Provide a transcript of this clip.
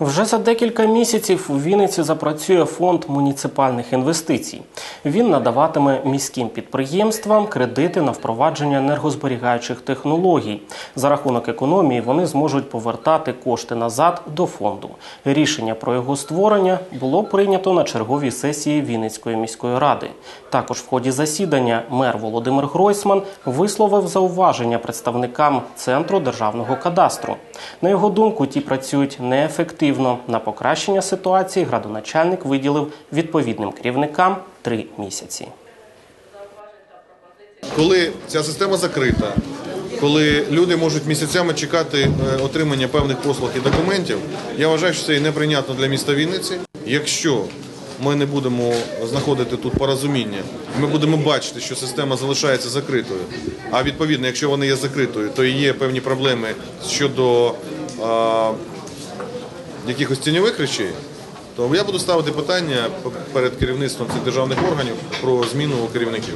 Вже за декілька місяців у Вінниці запрацює фонд муніципальних інвестицій. Він надаватиме міським підприємствам кредити на впровадження енергозберігаючих технологій. За рахунок економії вони зможуть повертати кошти назад до фонду. Рішення про його створення було прийнято на черговій сесії Вінницької міської ради. Також в ході засідання мер Володимир Гройсман висловив зауваження представникам центру державного кадастру. На його думку, ті працюють неефективно. На покращення ситуації градоначальник виділив відповідним керівникам три місяці. Коли ця система закрита, коли люди можуть місяцями чекати е, отримання певних послуг і документів, я вважаю, що це і неприйнятно для міста Вінниці. Якщо ми не будемо знаходити тут порозуміння, ми будемо бачити, що система залишається закритою. А відповідно, якщо вона є закритою, то є певні проблеми щодо якихось тіньових речей. То я буду ставити питання перед керівництвом цих державних органів про зміну керівників.